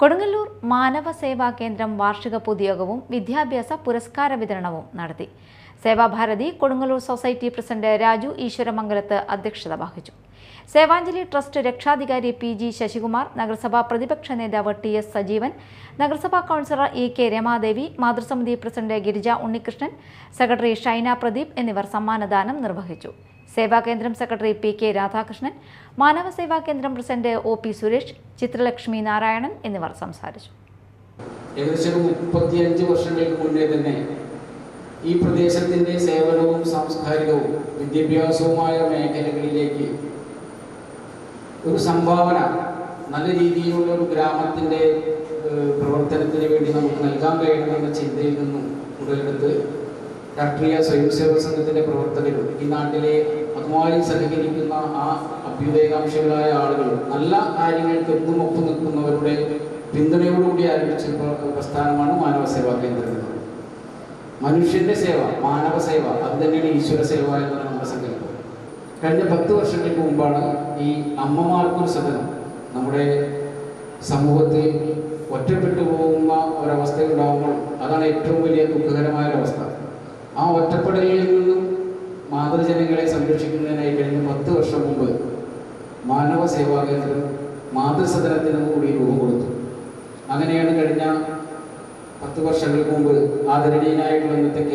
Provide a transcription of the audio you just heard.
കൊടുങ്ങല്ലൂർ മാനവ സേവാ കേന്ദ്രം വാർഷിക പൊതുയോഗവും വിദ്യാഭ്യാസ പുരസ്കാര വിതരണവും നടത്തി. സേവാഭാരതി കൊടുങ്ങല്ലൂർ സൊസൈറ്റി പ്രസിഡന്റ് രാജു ഈശ്വരമംഗലത്ത് അധ്യക്ഷത വഹിച്ചു. സേവാഞ്ജലി ട്രസ്റ്റ് രക്ഷാധികാരി പി ജി ശശികുമാർ നഗരസഭാ പ്രതിപക്ഷ നേതാവ് ടി എസ് സജീവൻ നഗരസഭാ കൗൺസിലർ ഇ കെ രമാദേവി മാതൃസമിതി പ്രസിഡന്റ് ഗിരിജ ഉണ്ണികൃഷ്ണൻ സെക്രട്ടറി ഷൈന പ്രദീപ് എന്നിവർ സമ്മാനദാനം നിർവഹിച്ചു. Sevakendram secretary P K Radhakrishnan Manava Seva Kendram president O P Suresh Chithralakshmi Narayanan എന്നിവർ സംസാരിച്ചു. ഏകദേശം മുപ്പത്തിയഞ്ച് വർഷങ്ങൾക്ക് മുന്നേ തന്നെ ഈ പ്രദേശത്തിന്റെ സേവനവും സാംസ്കാരികവും വിദ്യാഭ്യാസവുമായ മേഖലകളിലേക്ക് ഒരു സംഭാവന നല്ല രീതിയിലുള്ള ഒരു ഗ്രാമത്തിന്റെ പ്രവർത്തനത്തിന് വേണ്ടി നമുക്ക് നൽകാൻ കഴിയണമെന്ന ചിന്തയിൽ നിന്നും ഉടലെടുത്ത് രാഷ്ട്രീയ സ്വയംസേവക സംഘത്തിന്റെ പ്രവർത്തകരും ഈ നാട്ടിലെ അതുമായി സഹകരിക്കുന്ന ആ അഭ്യുദയകാംക്ഷികളായ ആളുകൾ നല്ല കാര്യങ്ങൾക്ക് എന്നും ഒപ്പ് നിൽക്കുന്നവരുടെ പിന്തുണയോടുകൂടി ആരംഭിച്ച പ്രസ്ഥാനമാണ് മാനവ സേവാ കേന്ദ്രം. മനുഷ്യന്റെ സേവ മാനവ സേവ അത് തന്നെയാണ് ഈശ്വര സേവ എന്നാണ് നമ്മുടെ സങ്കല്പം. കഴിഞ്ഞ പത്ത് വർഷങ്ങൾക്ക് മുമ്പാണ് ഈ അമ്മമാർക്കൊരു സദനം നമ്മുടെ സമൂഹത്തിൽ ഒറ്റപ്പെട്ടു പോകുന്ന ഒരവസ്ഥ ഉണ്ടാകുമ്പോൾ അതാണ് ഏറ്റവും വലിയ ദുഃഖകരമായ ഒരവസ്ഥ ആ ഒറ്റപ്പെടലിൽ നിന്നും മാതൃജനങ്ങളെ സംരക്ഷിക്കുന്നതിനായി കഴിഞ്ഞ പത്ത് വർഷം മുമ്പ് മാനവ സേവാ കേന്ദ്രം മാതൃസദനത്തിനും കൂടി രൂപം കൊടുത്തു. അങ്ങനെയാണ് കഴിഞ്ഞ പത്ത് വർഷങ്ങൾക്ക് മുമ്പ് ആദരണീയനായിട്ടുള്ള ഇന്നത്തെ